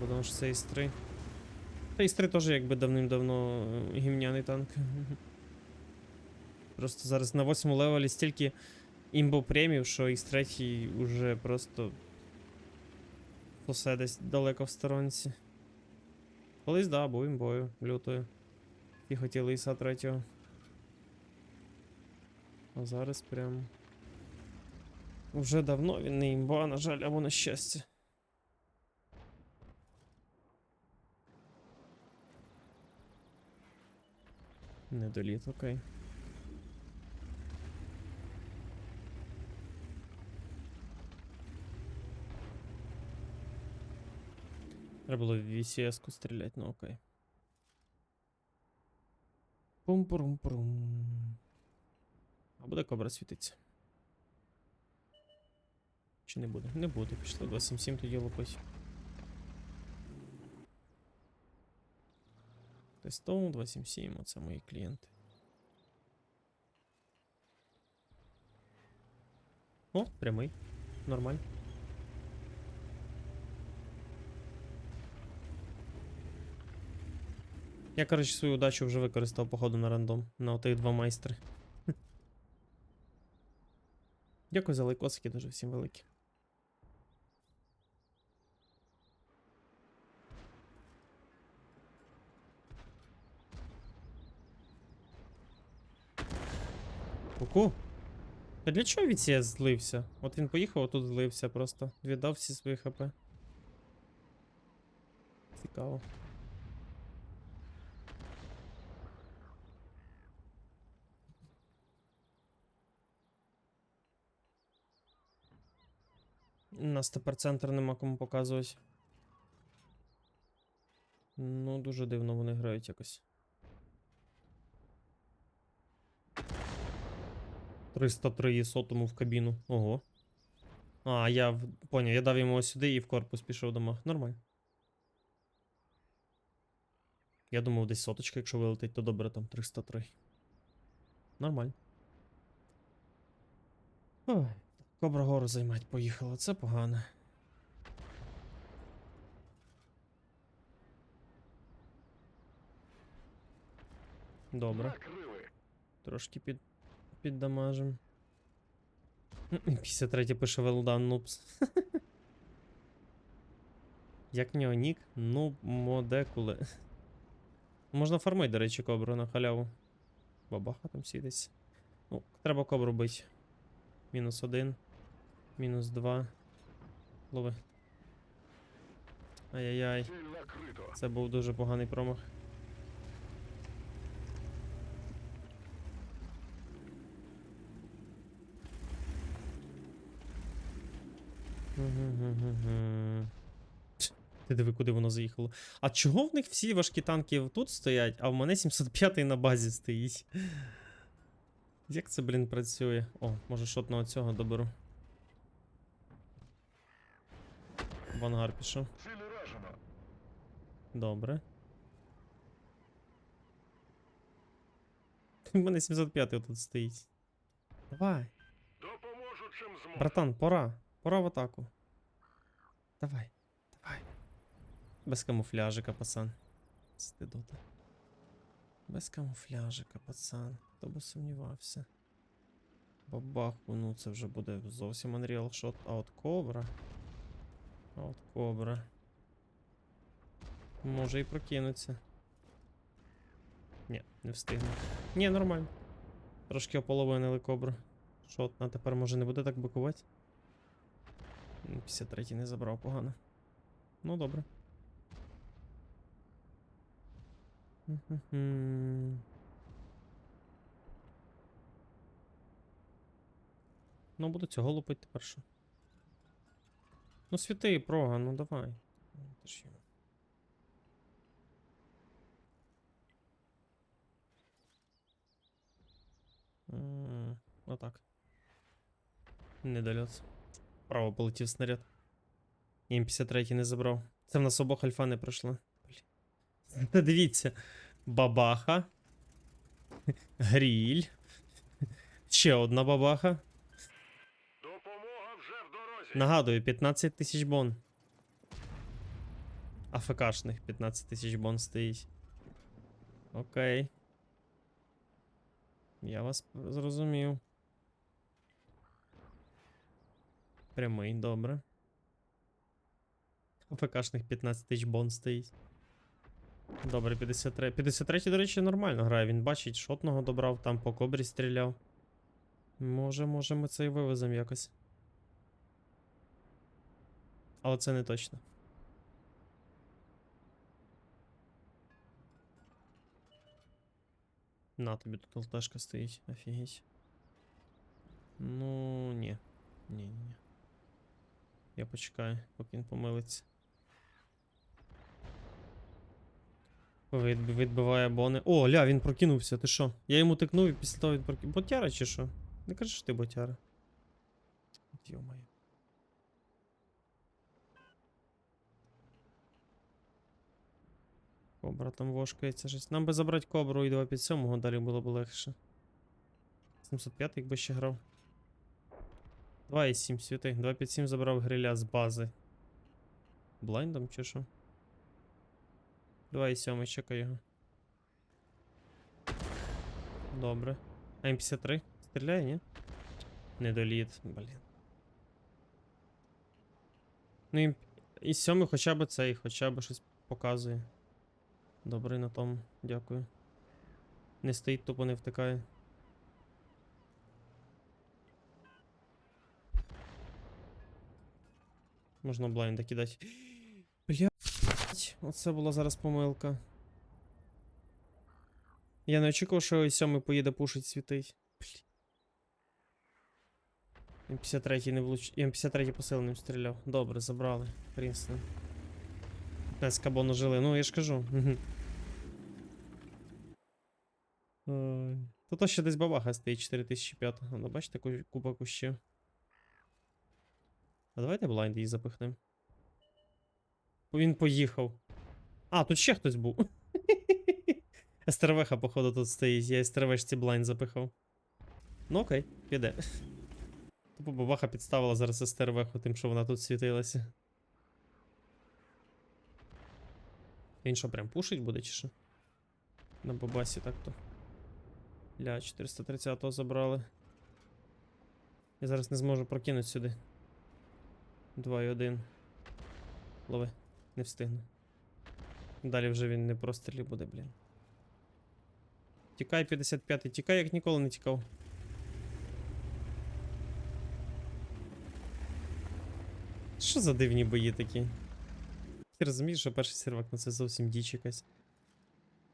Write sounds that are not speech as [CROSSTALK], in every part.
Да, тому що це Іс-3. Та Іс-3 теж якби давним-давно е, гімняний танк. [LAUGHS] Просто зараз на 8 левелі стільки імбопремів, що Х3 уже просто посе десь далеко в сторонці. Колись, да, був імбою, лютою. І хотіли Іса 3. А зараз прям. Уже давно він не імба, на жаль, або на щастя. Недоліт, окей. Треба було в VCS-ку стріляти, ну окей. Пум-пурум-пурум. А буде кобра світиться? Чи не буде? Не буде. Пішло 277 тоді лопить. Тестов 277, оце мої клієнти. О, прямий. Нормально. Я, коротше, свою удачу вже використав, походу, на рандом. На отих два майстри. [LAUGHS] Дякую за лайкосики, дуже всім великі. Ку-ку. Та для чого VCS злився? От він поїхав, а тут злився просто. Віддав всі свої хп. Цікаво. У нас тепер центр нема кому показувати. Ну, дуже дивно вони грають якось. 303 сотому в кабіну. Ого. А, я поняв, я дав йому ось сюди і в корпус пішов до мах. Нормально. Я думав, десь соточка, якщо вилетить, то добре там 303. Нормально. Ой, Кобра гору займать поїхала, це погано. Добре. Трошки під, піддамажим. 53 пише done, noobs. [LAUGHS] Як в нього нік? Ну, модекули. [LAUGHS] Можна фармити, до речі, кобру на халяву. Бабаха там сідеться. Ну, треба кобру бити. Мінус один. Мінус два. Лови. Ай-яй-яй. Це був дуже поганий промах. Ти диви, куди воно заїхало. А чого в них всі важкі танки тут стоять, а в мене 705 на базі стоїть? Як це, блін, працює? О, може шотного цього доберу. В ангар пішов. Добре. [LAUGHS] У мене 705 тут стоїть. Давай. Братан, пора. Пора в атаку. Давай, давай. Без камуфляжика, пацан. Стидота. Без камуфляжика, пацан. Хто би сумнівався. Бабаху, ну це вже буде зовсім Unreal Shot. А от кобра. А от кобра. Може і прокинуться. Ні, не встигне. Ні, нормально. Трошки ополовинили кобру. Шот, а тепер може не буде так бикувати? М, 53 не забрав погано. Ну, добре. Ну, буду цього лупити тепер. Ну, світи, прога, ну давай. Отак. Недольот. Право полетів снаряд. М53 не забрав. Це в нас обох альфа не пройшла. Та дивіться. Бабаха. Гріль. Ще одна бабаха. Допомога вже в дорозі. Нагадую, 15 тисяч бон. АФКшних 15 тисяч бон стоїть. Окей. Я вас зрозумів. Прямий, добре. АФКшних 15 тисяч бон стоїть. Добре, 53. 53, до речі, нормально грає. Він бачить, шотного добрав, там по кобрі стріляв. Може, може, ми це і вивеземо якось. Але це не точно. На тобі тут ЛТшка стоїть, офігеть. Ну, ні. Ні, ні, ні. Я почекаю, поки він помилиться. Від, відбиває бони. О, ля, він прокинувся, ти що? Я йому тикнув і після того він прокинувся. Ботяра чи що? Не кажеш, ти ботяра. Йо-моє. Кобра там вошкається щось. Нам би забрати кобру і 257 далі було б легше. 705 якби ще грав. 2,7 святих. 257 забрав гриля з бази. Блайндом чи що? 2,7 чекай його. Добре. А М53? Стріляє, ні? Недоліт, блін. Ну і, і сьомий хоча б цей, хоча б щось показує. Добре на тому, дякую. Не стоїть, тупо не втикає. Можна блайнда кидати. Блять, оце була зараз помилка. Я не очікував, що сьомий поїде пушить світить. Блін. М53 не влуч... М53 посиленим стріляв. Добре, забрали. Прінстон. 15 кабону жили. Ну, я ж кажу. То ще десь бабаха стоїть 4005. Ну, бачите, ку- купа кущів. А давайте блайнд її запихнемо. Він поїхав. А, тут ще хтось був. [LAUGHS] СТРВХ, походу, тут стоїть. Я СТРВшці блайнд запихав. Ну окей, піде. [LAUGHS] Тупо бабаха підставила зараз СТРВХ тим, що вона тут світилася. Він що, прям пушить буде чи що? На бабасі так-то. Ля, 430-го забрали. Я зараз не зможу прокинути сюди. 2 і 1. Лови, не встигну. Далі вже він не прострілі буде, блін. Тікай 55-й, тікай, як ніколи не тікав. Що за дивні бої такі? Ти розумієш, що перший сервак, ну це зовсім діч якась.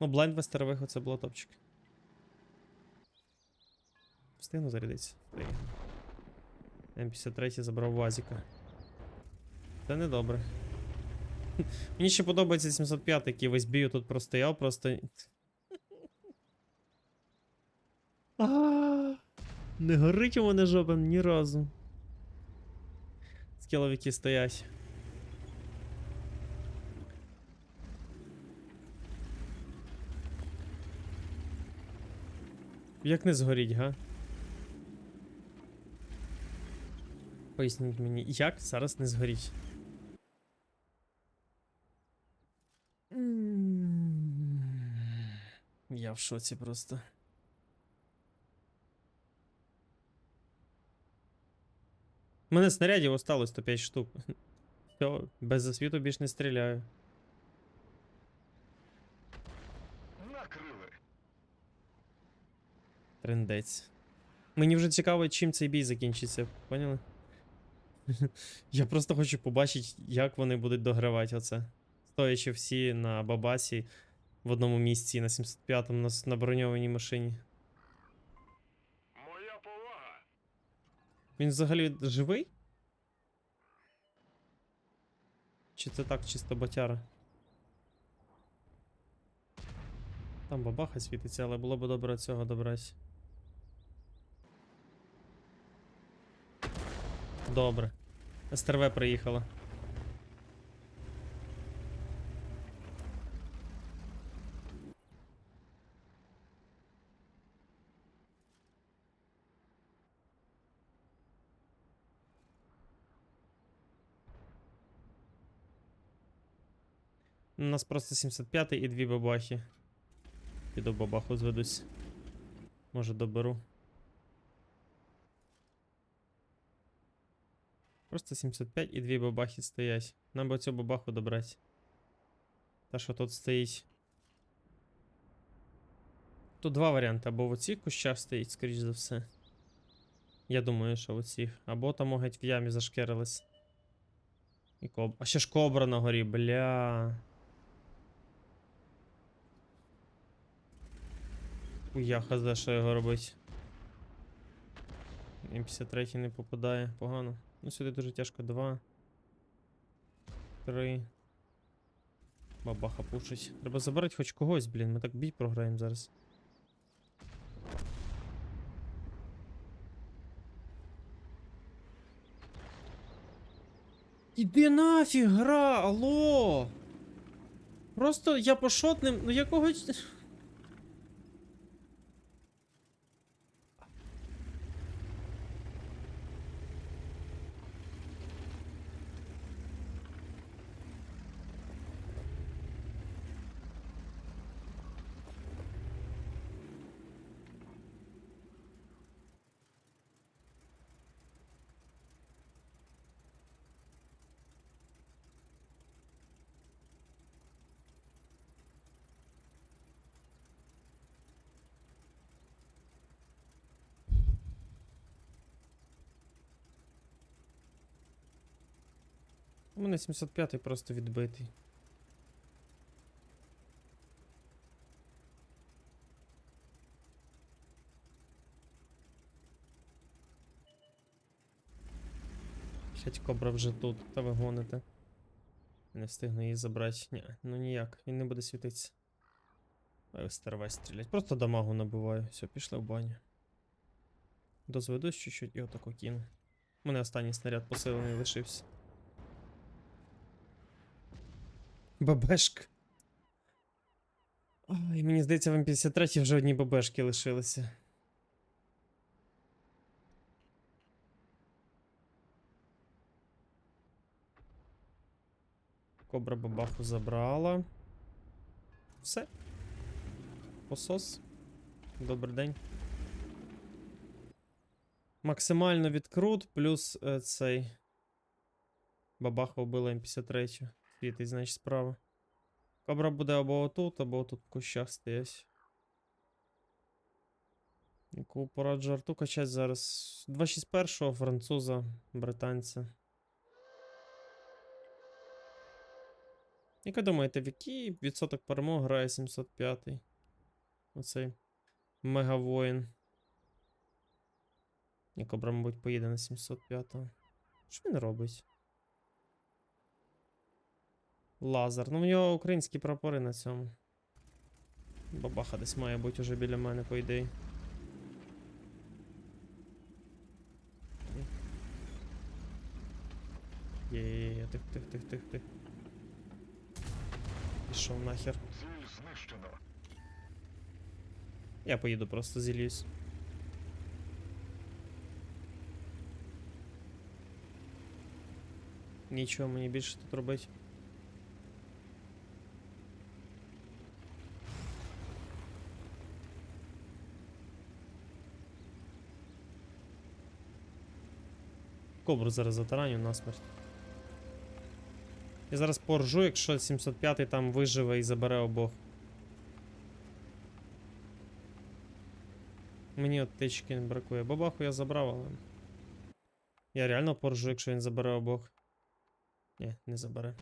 Ну, блайнд вестерових оце було топчик. Встигну зарядитися. М53 забрав Вазіка. Це не добре. [LAUGHS] Мені ще подобається 705, який весь бій тут простояв, просто. Не горить у мене жопа ні разу. Скіловики стоять. Як не згоріть, га? Поясніть мені, як зараз не згоріть? Я в шоці просто. У мене снарядів осталось 105 штук. Все, без засвіту більш не стріляю. Накрили. Трендець. Мені вже цікаво, чим цей бій закінчиться, поняли? [LAUGHS] Я просто хочу побачити, як вони будуть догравати оце. Стоячи всі на бабасі в одному місці на 75-му на, на броньованій машині. Моя повага. Він взагалі живий? Чи це так, чисто батяра? Там бабаха світиться, але було б добре цього добрати. Добре. СТРВ приїхала. У нас просто 75 і дві бабахи. Піду бабаху зведусь. Може доберу. Просто 75 і дві бабахи стоять. Нам би цю бабаху добрати. Та що тут стоїть. Тут два варіанти. Або в оцих кущах стоїть, скоріш за все. Я думаю, що в оцих. Або там могать в ямі зашкерились. І коб... А ще ж кобра на горі, бля. Я хз, що його робить. М53 не попадає, погано. Ну сюди дуже тяжко. Два. Три. Бабаха пушить. Треба забрати хоч когось, блін. Ми так бій програємо зараз. Іди нафіг, гра, алло! Просто я по шотним, ну якого. У мене 75-й просто відбитий. Хять кобра вже тут, та ви гоните. Не встигну її забрати. Ні, ну ніяк, він не буде світитися. Ой, старвай стрілять. Просто дамагу набиваю. Все, пішли в баню. Дозведусь чуть-чуть і отако кину. У мене останній снаряд посилений лишився. Бабешка. Ой, мені здається, в М53 вже одні бабешки лишилися. Кобра бабаху забрала. Все. Посос. Добрий день. Максимально відкрут, плюс е, цей. Бабаха вбила М53. Світить, значить, справа. Кобра буде або отут, або отут в кущах стоять. Яку пораджу арту качать зараз. 261 француза, британця. Як ви думаєте, в який відсоток перемог грає 705-й? Оцей мегавоїн. І Кобра, мабуть, поїде на 705-го. Що він робить? Лазер. Ну, в нього українські прапори на цьому. Бабаха десь має бути уже біля мене, по ідеї. Є-є-є, тих, тих, тих, тих, тих. Пішов нахер. Я поїду просто зілюсь. Нічого мені більше тут робити. Кобру зараз затараню насмерть. Я зараз поржу, якщо 705 там виживе і забере обох. Мені от тички не бракує. Бабаху я забрав, але. Я реально поржу, якщо він забере обох. Ні, не забере.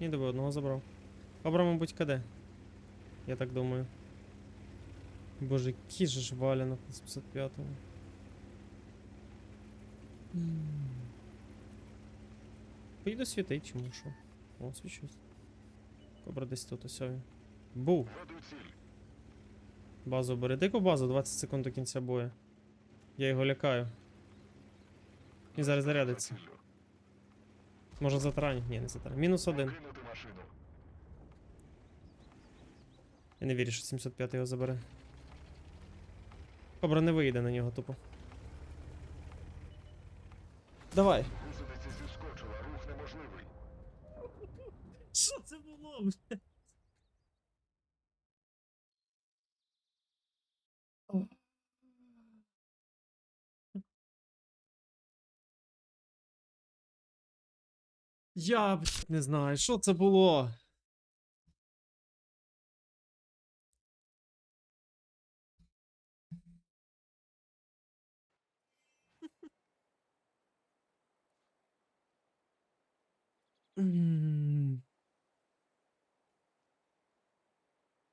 Ні, диви, одного забрав. Кобра, мабуть, КД. Я так думаю. Боже, який же ж валянок на 705-му. Поїду світить, чому що. О, свічусь. Кобра десь тут ось. Був. Базу бери. Дику базу 20 секунд до кінця бою. Я його лякаю. І зараз зарядиться. За ціллю. Затаранить? Ні, не затаранить. Мінус один. Я не вірю, що 75 його забере. Кобра не вийде на нього тупо. Давай. Гусениця зіскочила, рух неможливий. Що це було? Я блядь, не знаю, що це було.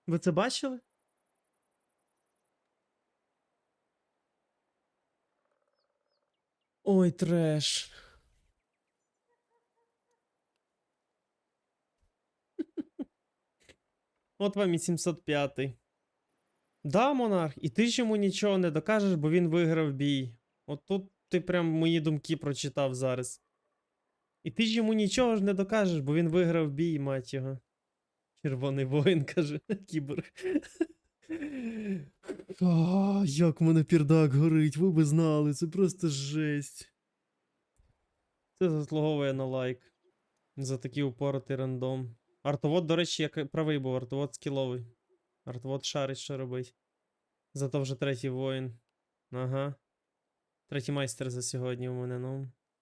Ви це бачили? Ой, треш. [LAUGHS] От вам і 705. Да, монарх, і ти ж йому нічого не докажеш, бо він виграв бій. От тут ти прям мої думки прочитав зараз. І ти ж йому нічого ж не докажеш, бо він виграв бій, мать його. Червоний воїн [LAUGHS] каже, кіборг. А, як мене пірдак горить, ви би знали, це просто жесть. Це заслуговує на лайк. За такий упоротий рандом. Артовод, до речі, як правий був, артовод скіловий. Артовод шарить, що робить. Зато вже третій воїн. Ага. Третій майстер за сьогодні у мене, ну.